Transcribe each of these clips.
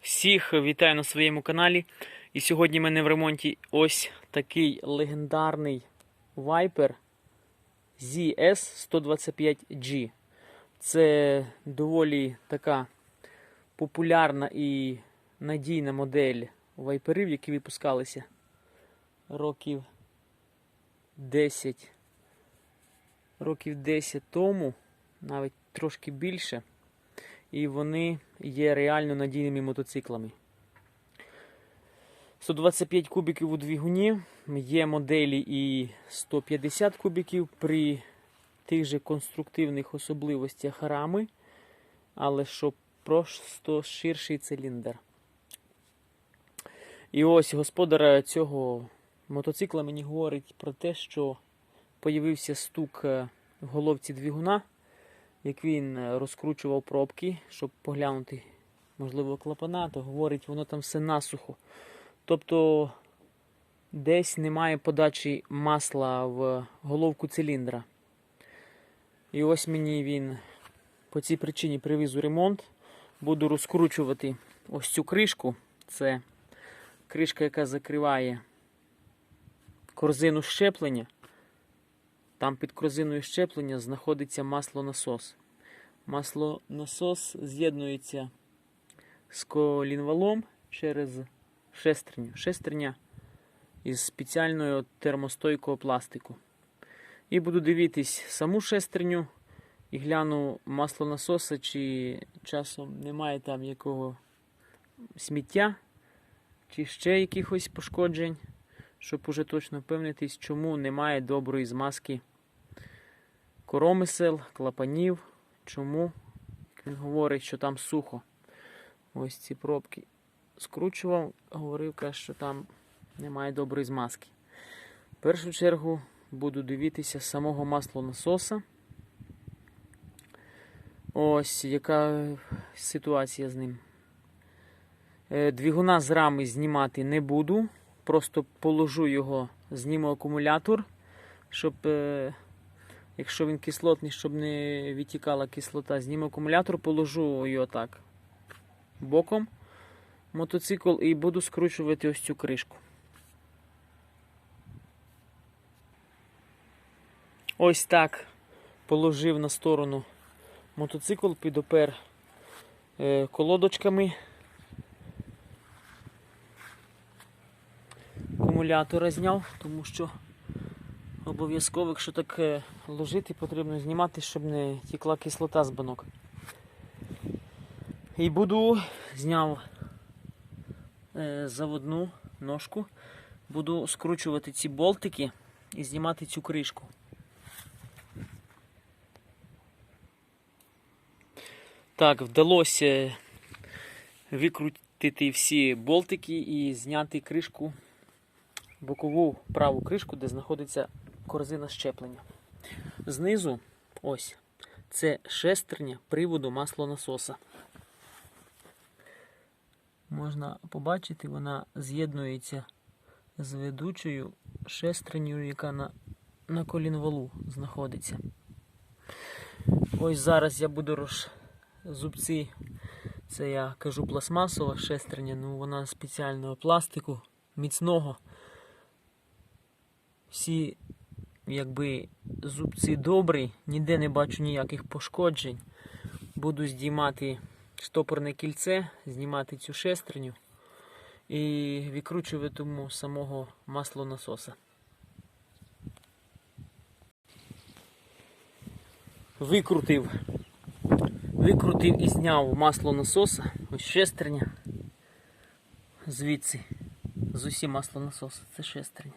Всіх вітаю на своєму каналі. І сьогодні в мене в ремонті ось такий легендарний Viper ZS125G. Це доволі така популярна і надійна модель вайперів, які випускалися років 10. Років 10 тому, навіть трошки більше і вони є реально надійними мотоциклами. 125 кубиків у двигуні, є моделі і 150 кубиків при тих же конструктивних особливостях рами, але що просто ширший циліндр. І ось господар цього мотоцикла мені говорить про те, що появився стук е, в головці двигуна як він е, розкручував пробки, щоб поглянути, можливо, клапана, то говорить, воно там все насухо. Тобто десь немає подачі масла в головку циліндра. І ось мені він по цій причині привіз у ремонт. Буду розкручувати ось цю кришку. Це кришка, яка закриває корзину щеплення. Там під корзиною щеплення знаходиться маслонасос. Маслонасос з'єднується з колінвалом через шестерню. Шестерня із спеціального термостойкого пластику. І буду дивитись саму шестерню і гляну маслонасоса, чи часом немає там якого сміття, чи ще якихось пошкоджень щоб уже точно впевнитись, чому немає доброї змазки коромисел, клапанів, чому він говорить, що там сухо. Ось ці пробки скручував, говорив, що там немає доброї змазки. В першу чергу буду дивитися самого маслонасоса. Ось яка ситуація з ним. Е, Двигуна з рами знімати не буду. Просто положу його, зніму акумулятор, щоб, е, якщо він кислотний, щоб не відтікала кислота, зніму акумулятор, положу його так боком мотоцикл і буду скручувати ось цю кришку. Ось так положив на сторону мотоцикл, підопер е, колодочками. акумулятора зняв, тому що обов'язково, якщо так е, ложити, потрібно знімати, щоб не тікла кислота з банок. І буду зняв е, заводну ножку, буду скручувати ці болтики і знімати цю кришку. Так, вдалося викрутити всі болтики і зняти кришку бокову праву кришку, де знаходиться корзина щеплення. Знизу, ось, це шестерня приводу маслонасоса. Можна побачити, вона з'єднується з ведучою шестернею, яка на, на колінвалу знаходиться. Ось зараз я буду роз... зубці, це я кажу пластмасова шестерня, ну вона спеціального пластику, міцного всі якби зубці добрі, ніде не бачу ніяких пошкоджень. Буду здіймати штопорне кільце, знімати цю шестерню і викручуватиму самого маслонасоса. Викрутив. Викрутив і зняв масло насоса. Ось шестерня. Звідси. З усі масло насоса. Це шестерня.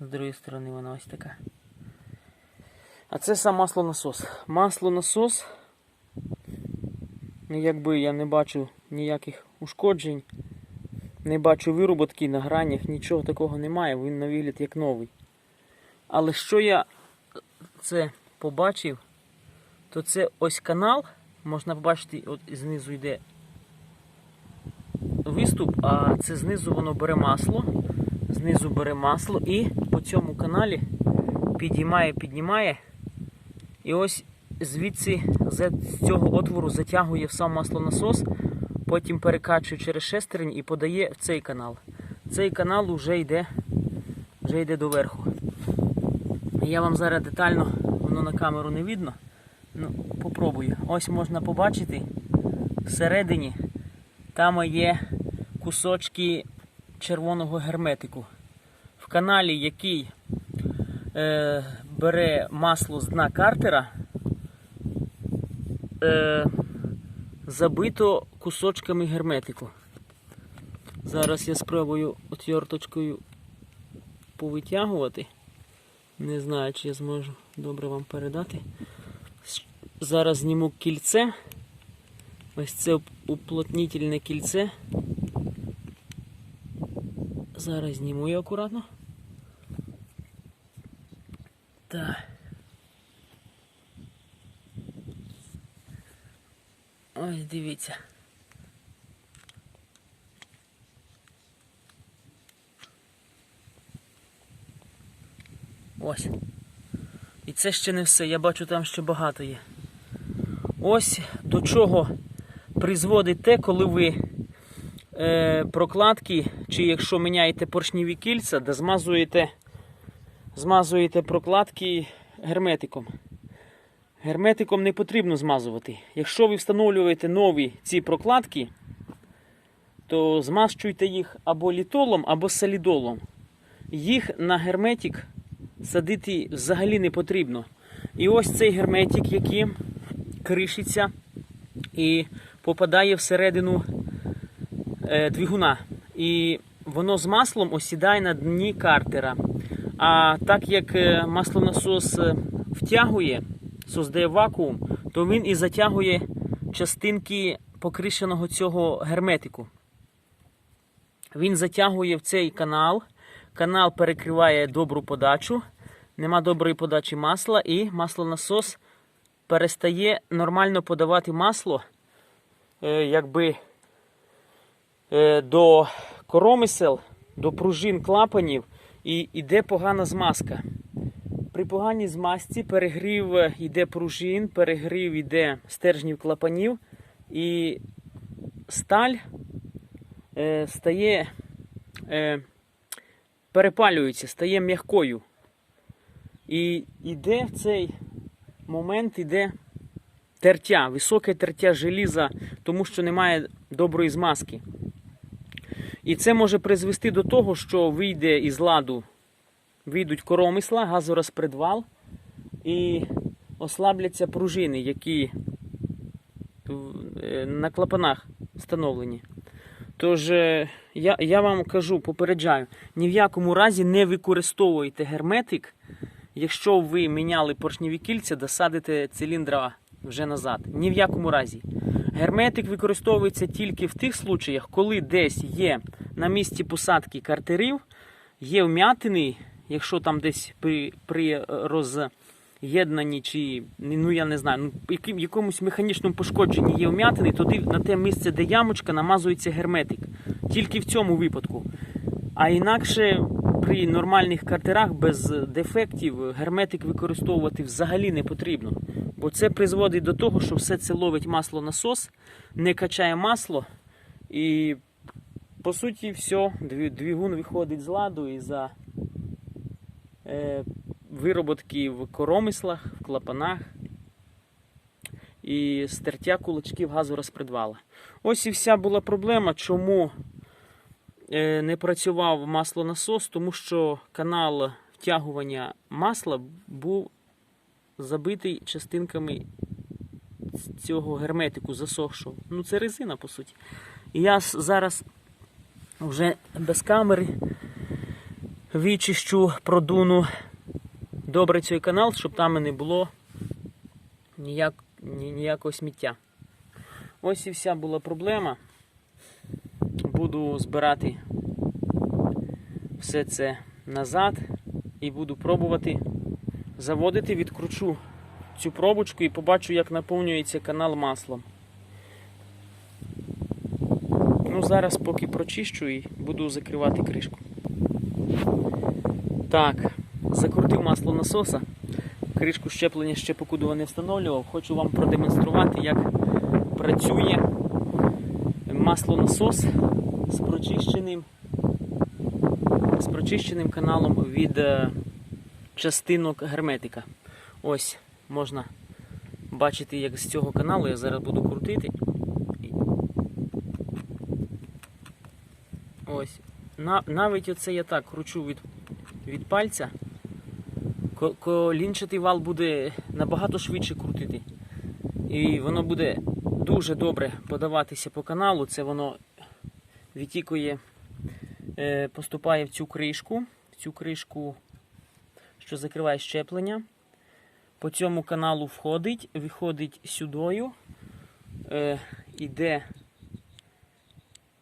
З другої сторони вона ось така. А це сам маслонасос. Маслонасос, ну, якби я не бачу ніяких ушкоджень, не бачу вироботки на гранях, нічого такого немає, він на вигляд як новий. Але що я це побачив, то це ось канал, можна побачити, от знизу йде виступ, а це знизу воно бере масло знизу бере масло і по цьому каналі підіймає, піднімає. І ось звідси з цього отвору затягує в сам маслонасос, потім перекачує через шестерень і подає в цей канал. Цей канал вже йде, вже йде доверху. Я вам зараз детально, воно на камеру не видно. Ну, попробую. Ось можна побачити всередині там є кусочки червоного герметику. В каналі, який е, бере масло з дна картера, е, забито кусочками герметику. Зараз я спробую отверточкою повитягувати. Не знаю, чи я зможу добре вам передати. Зараз зніму кільце. Ось це уп- уплотнительне кільце. Зараз зніму його акуратно. Так. Ось дивіться. Ось. І це ще не все. Я бачу, там ще багато є. Ось до чого призводить те, коли ви прокладки, чи якщо міняєте поршневі кільця, де змазуєте, змазуєте прокладки герметиком. Герметиком не потрібно змазувати. Якщо ви встановлюєте нові ці прокладки, то змащуйте їх або літолом, або солідолом. Їх на герметик садити взагалі не потрібно. І ось цей герметик, який кришиться і попадає всередину е, двигуна. І воно з маслом осідає на дні картера. А так як е, маслонасос е, втягує, создає вакуум, то він і затягує частинки покришеного цього герметику. Він затягує в цей канал. Канал перекриває добру подачу, нема доброї подачі масла, і маслонасос перестає нормально подавати масло, е, якби е, до коромисел, до пружин клапанів, і йде погана змазка. При поганій змазці перегрів е, йде пружин, перегрів йде стержнів клапанів, і сталь е, стає, е, перепалюється, стає м'якою. І йде в цей момент йде тертя, високе тертя желіза, тому що немає доброї змазки. І це може призвести до того, що вийде із ладу, вийдуть коромисла, газорозпредвал і ослабляться пружини, які е, на клапанах встановлені. Тож е, я, я вам кажу, попереджаю, ні в якому разі не використовуйте герметик, якщо ви міняли поршневі кільця, досадите циліндра вже назад. Ні в якому разі. Герметик використовується тільки в тих случаях, коли десь є на місці посадки картерів, є вм'ятини, якщо там десь при, при роз'єднанні чи ну я не знаю, ну, якомусь механічному пошкодженні є вм'ятини, тоді на те місце, де ямочка, намазується герметик. Тільки в цьому випадку. А інакше при нормальних картерах без дефектів герметик використовувати взагалі не потрібно. Бо це призводить до того, що все це ловить масло насос, не качає масло і по суті все, двигун виходить з ладу і за е, вироботки в коромислах, в клапанах і стертя кулачків газорозпредвала. Ось і вся була проблема, чому е, не працював маслонасос, тому що канал втягування масла був забитий частинками цього герметику засохшого. Ну, це резина, по суті. І я зараз вже без камери вичищу, продуну добре цей канал, щоб там і не було ніяк, ні- ніякого сміття. Ось і вся була проблема. Буду збирати все це назад і буду пробувати заводити, відкручу цю пробочку і побачу, як наповнюється канал маслом. Ну, зараз поки прочищу і буду закривати кришку. Так, закрутив масло насоса. Кришку щеплення ще покудова не встановлював. Хочу вам продемонструвати, як працює маслонасос з прочищеним, з прочищеним каналом від е, частинок герметика. Ось можна бачити, як з цього каналу я зараз буду крутити. Ось. На, навіть оце я так кручу від, від пальця. Колінчатий вал буде набагато швидше крутити. І воно буде дуже добре подаватися по каналу. Це воно відтікує, е, поступає в цю кришку, в цю кришку, що закриває щеплення. По цьому каналу входить, виходить сюдою, е, іде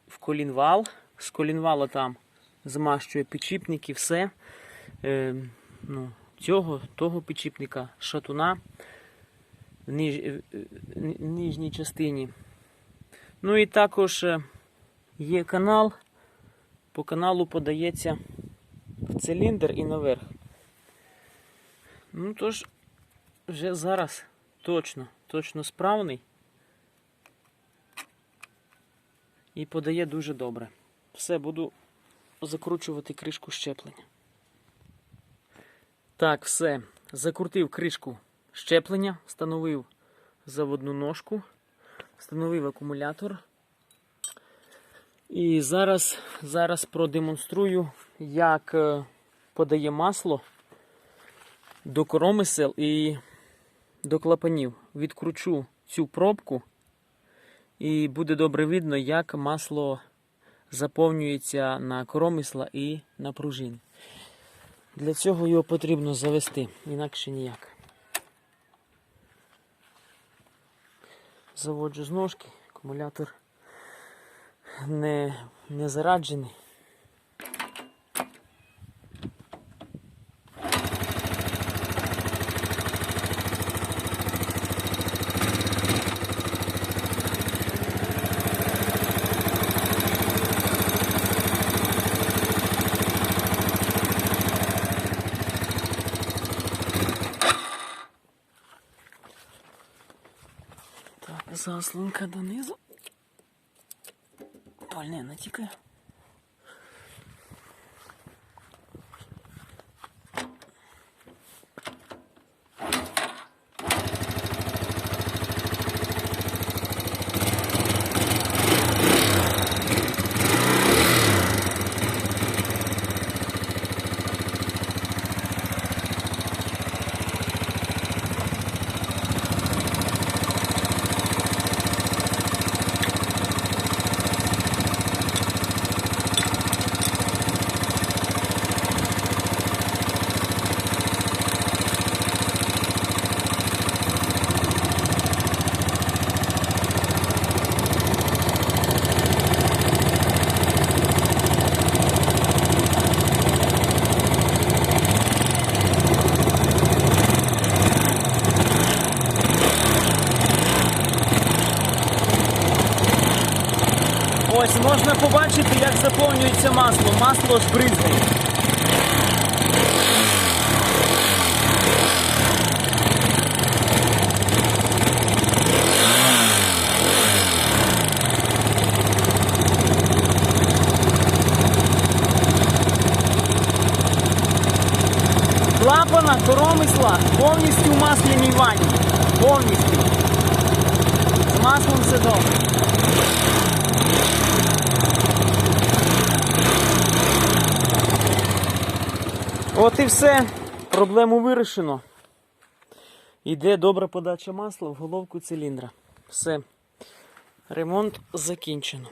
в колінвал. З колінвала там змащує підчіпники, все. Е, ну, цього, того підчіпника, шатуна в ниж, е, е, нижній частині. Ну і також е, є канал. По каналу подається в циліндр і наверх. Ну тож, вже зараз точно, точно справний. І подає дуже добре. Все, буду закручувати кришку щеплення. Так, все. Закрутив кришку щеплення, встановив заводну ножку, встановив акумулятор. І зараз, зараз продемонструю, як е, подає масло до коромисел і до клапанів. Відкручу цю пробку, і буде добре видно, як масло заповнюється на коромисла і на пружини. Для цього його потрібно завести, інакше ніяк. Заводжу з ножки, акумулятор не, не зараджений. Так, заслонка донизу. Пальне натікає. Ось можна побачити, як заповнюється масло. Масло ж бризгає. Клапана коромисла повністю в масляній ванні. Повністю. З маслом все добре. От і все. Проблему вирішено. Іде добра подача масла в головку циліндра. Все. Ремонт закінчено.